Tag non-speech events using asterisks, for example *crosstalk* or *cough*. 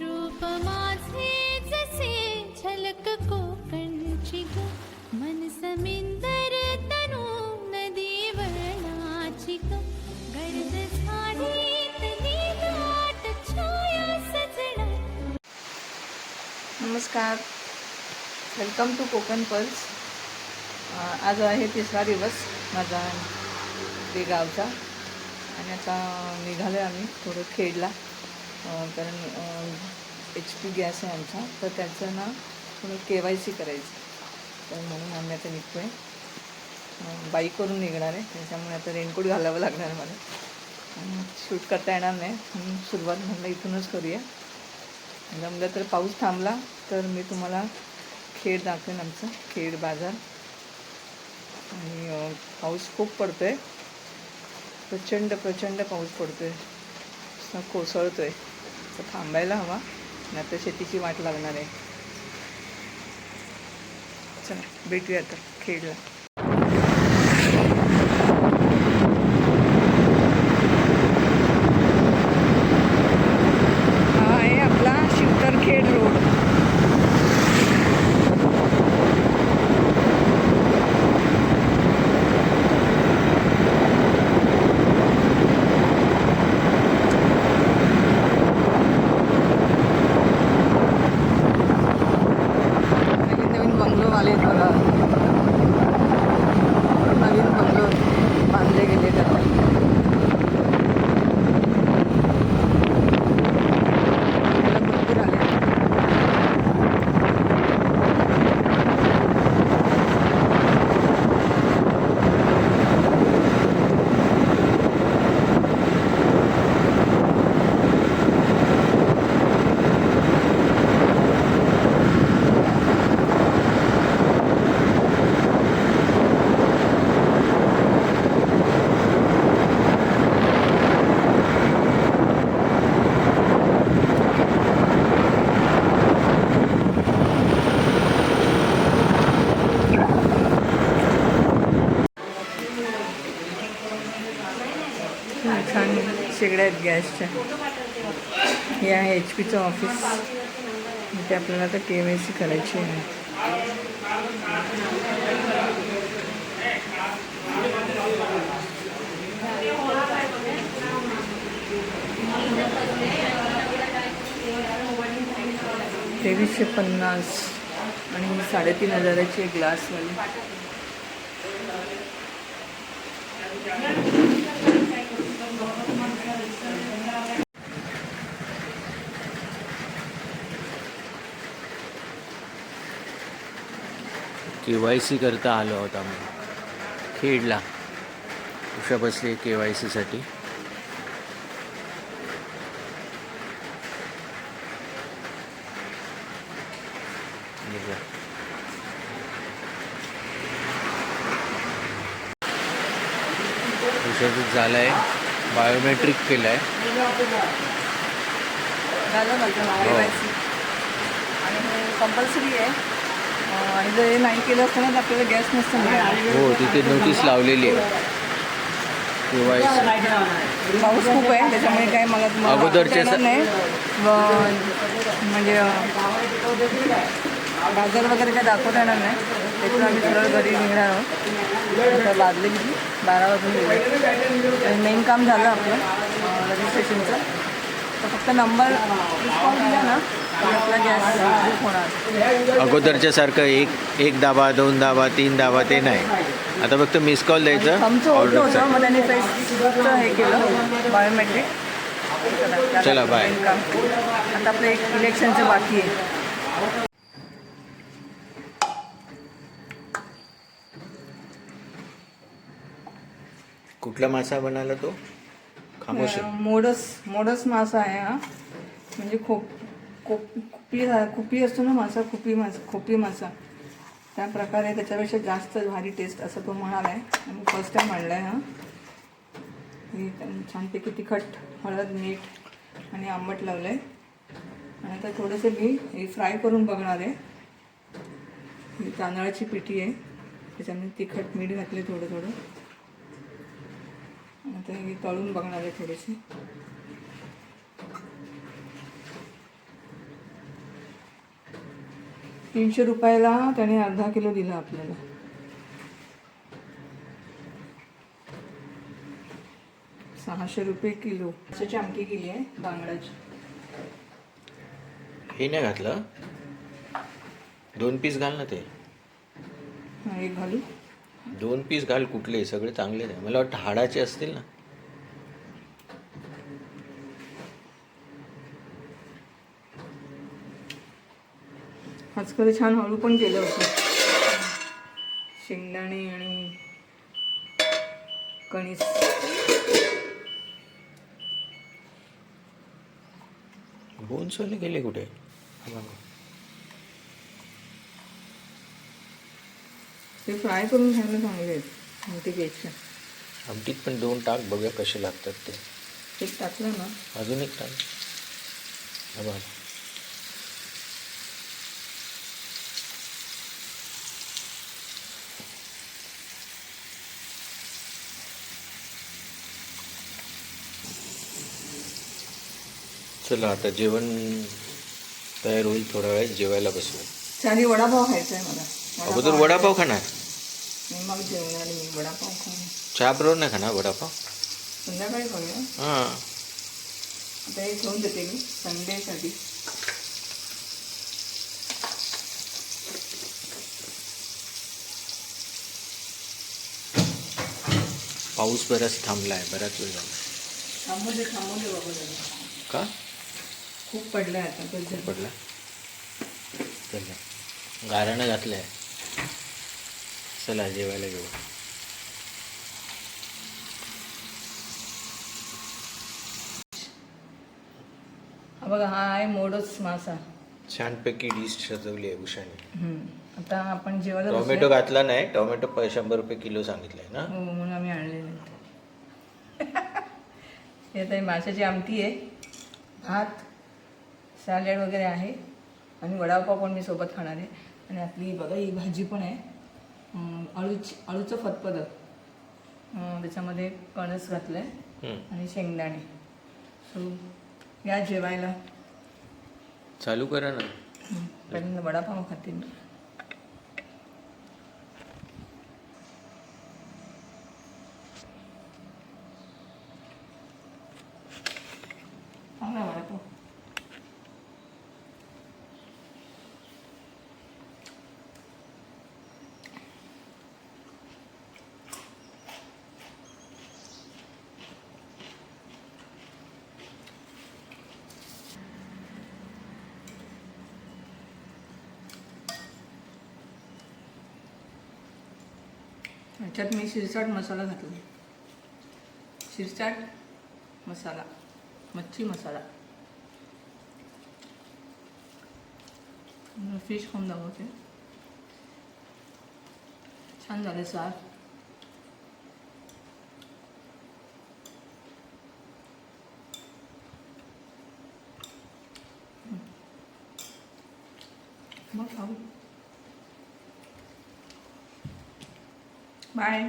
रूप माझे जसे झलक कोकणची ग मन समिंदर तनु नदी वळणाची ग गर्द झाडीतली नमस्कार। वेलकम टू कोकण पल्स आज आहे तिसरा दिवस माझा ते गावचा आणि आता निघालो आहे आम्ही थोडं खेडला. कारण एच पी गॅस आहे आमचा तर त्याचं ना थोडं के वाय सी करायचं. तर म्हणून आम्ही आता निघतो आहे बाईकवरून निघणार आहे त्याच्यामुळे आता रेनकोट घालावं लागणार मला. शूट करता येणार नाही म्हणून सुरुवात म्हणलं इथूनच करूया. जमलं तर पाऊस थांबला तर मी तुम्हाला खेड दाखवेन आमचं खेड बाजार. आणि पाऊस खूप पडतो आहे प्रचंड प्रचंड पाऊस पडतो आहे कोसळतो आहे तर थांबायला हवा. नाही तर शेतीची वाट लागणार आहे. चला भेटूया आता खेडला हा आहे आपला शिवतरखेड रोड नवीन नवीन बंगलो आले बघा नवीन बंगलो बांधले गेले आता याला भरपूर आले छान शेगड्या आहेत गॅसच्या. हे आहे एच पीचं ऑफिस ते आपल्याला आता के वाय सी करायची आहे. तेवीसशे पन्नास आणि साडेतीन हजाराची एक ग्लासवाली के वाय सी करता आलो आहोत आम्ही. खेडला. उषा बसली के वाय सीसाठी. उषाचं झालं आहे बायोमेट्रिक केलं आहे हो. कंपल्सरी आहे. आणि जर हे नाही केलं असतं ना तर आपल्याला गॅस नसतं हो तिथे नोटीस लावलेली आहे. पाऊस खूप आहे त्याच्यामुळे काय मला तुम्हाला अगोदरचे येणार नाही. व- म्हणजे अं, गाजर वगैरे काय दाखवता येणार नाही. त्यातून आम्ही सरळ घरी निघणार आहोत. वाजले किती? बारा वाजून गेले. मेन काम झालं आपलं रजिस्ट्रेशनचं तर फक्त नंबर कॉल दिला ना. आपला गॅस बुक होणार. अगोदरच्या सारखं एक एक दाबा दोन दाबा तीन दाबा ते नाही. आता फक्त मिस कॉल द्यायचं आमचं होतं होतं ऑर्डरचं मग त्यांनी फेसचं हे केलं बायोमेट्रिक चला बाय. आता आपलं एक इलेक्शनचं बाकी आहे. कुठला मासा बनाला तो? खामोश. मोडस मोडस मासा आहे हा. म्हणजे खोप खोप खुपी खुपी असतो ना मासा खुपी मासा खोपी मासा. त्या प्रकारे त्याच्यापेक्षा जास्त भारी टेस्ट असं तो म्हणाला आहे आणि फर्स्ट टाईम आणला आहे हा. हे छानपैकी तिखट हळद मीठ आणि आंबट लावलं आहे आणि आता थोडंसं मी हे फ्राय करून बघणार आहे. ही तांदळाची पिठी आहे. त्याच्यामध्ये तिखट मीठ घातले थोडं थोडं आता हे तळून बघणार आहे थोडेसे. तीनशे रुपयाला त्याने अर्धा किलो दिला आपल्याला. सहाशे रुपये किलो. आमटी केली आहे बांगडाची हे नाही घातलं? दोन पीस घाल ना ते. एक घालू. दोन पीस घाल कुठले सगळे चांगले नाही. मला वाटतं हाडाचे असतील ना. आज खरं छान हळू पण केलं होतं. शेंगदाणे आणि कणीस. बोन्स वाले गेले कुठे? ते फ्राय करून खायला चांगले आहेत आमटीत पण दोन टाक बघूया कसे लागतात ते. एक टाकलं ना. अजून एक टाक. चला आता जेवण तयार होईल थोड्या वेळात जेवायला बसू. चारी वडापाव खायचा आहे मला अगोदर वडापाव खाणार? मग जेवणार मी वडापाव चहा बरोबर नाही खाणार वडापाव? संध्याकाळी खाऊया. हां. आता हे ठेवून देते मी संडेसाठी पाऊस बराच थांबला आहे बराच वेळ झाला. बाबा. का? खूप पडलाय आता तर पडला. चला गाराणं घातलं आहे चला जेवायला घेऊ. हा बघा हा आहे मोडच मासा. छानपैकी डिश सजवली आहे उषाने. हम्म. आता आपण जेवायला टोमॅटो. घातला नाही टोमॅटो प- शंभर रुपये किलो सांगितलंय ना? हो म्हणून आम्ही आणलेले *laughs* हे आता ही माशाची आमटी आहे. भात सॅलड वगैरे आहे. आणि वडापाव पण मी सोबत खाणार आहे. आणि आपली बघा ही भाजी पण आहे. अळूची अळूचं फतफद त्याच्यामध्ये कणस घातलं आहे. आणि शेंगदाणे. सो या जेवायला. चालू करा ना. पहिल्यांदा वडापाव खाते मी चांगला आहे वडापाव ह्याच्यात मी शिरसाट मसाला घातला. शिरसाट मसाला मच्छी मसाला. फिश खाऊन दाखवते. छान झाले सार. मग खाऊ. बाय